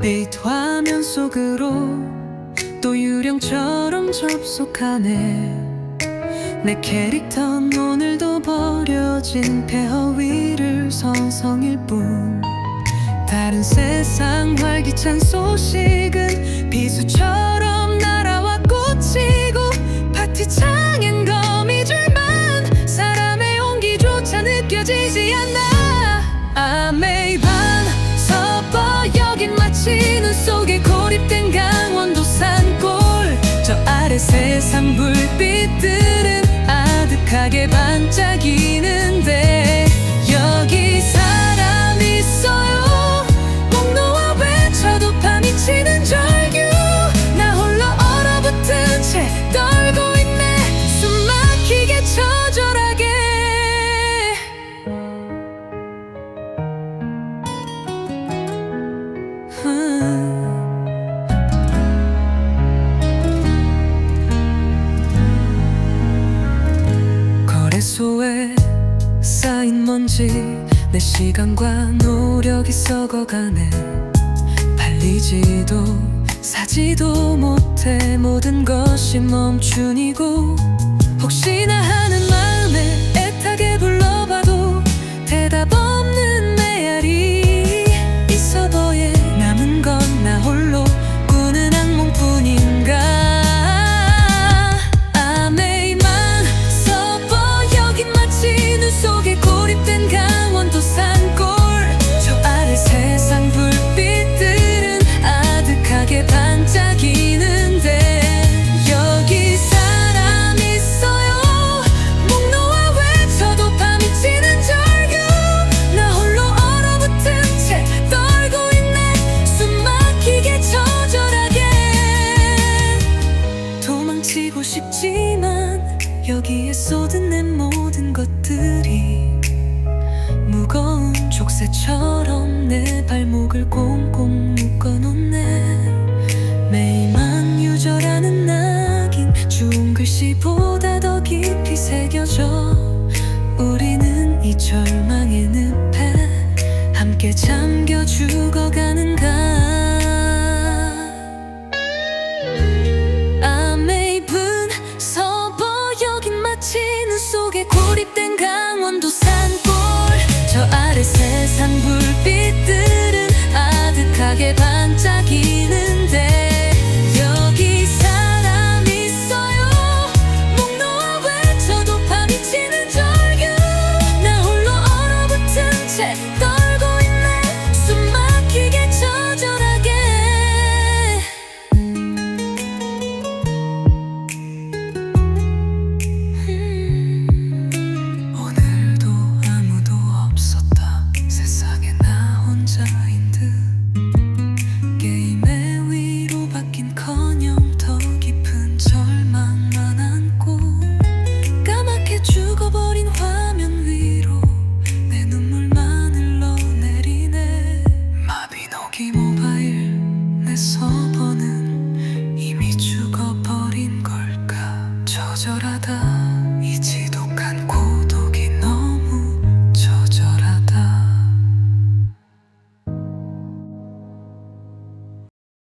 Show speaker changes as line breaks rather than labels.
데이트 화면 속으로 또 유령처럼 접속하네. 내 캐릭터는 오늘도 버려진 폐허 위를 서성일 뿐. 다른 세상 활기찬 소식은 비수처럼 날아와 꽂히고 파티창엔 거미줄만 사람의 온기조차 느껴지지 않아 속에 고립된 강원도 산골. 저 아래 세상 불빛들은 아득하게 반짝이는데 쌓인 먼지 내 시간과 노력이 썩어가네. 팔리지도 사지도 못해 모든 것이 멈춘이고 혹시나 하는 여기에 쏟은 내 모든 것들이 무거운 족쇄처럼 내 발목을 꽁꽁 묶어놓네. 매일만 유절하는 낙인 주운 글씨보다 더 깊이 새겨져 우리는 이 절망의 늪에 함께 잠겨 죽어가 깃든 강원도 산골 저 아래 세상 불빛들은 아득하게 반짝이는데 여기 사람 있어요. 목 놓아 외쳐도 파리치는 절규. 나 홀로 얼어붙은 채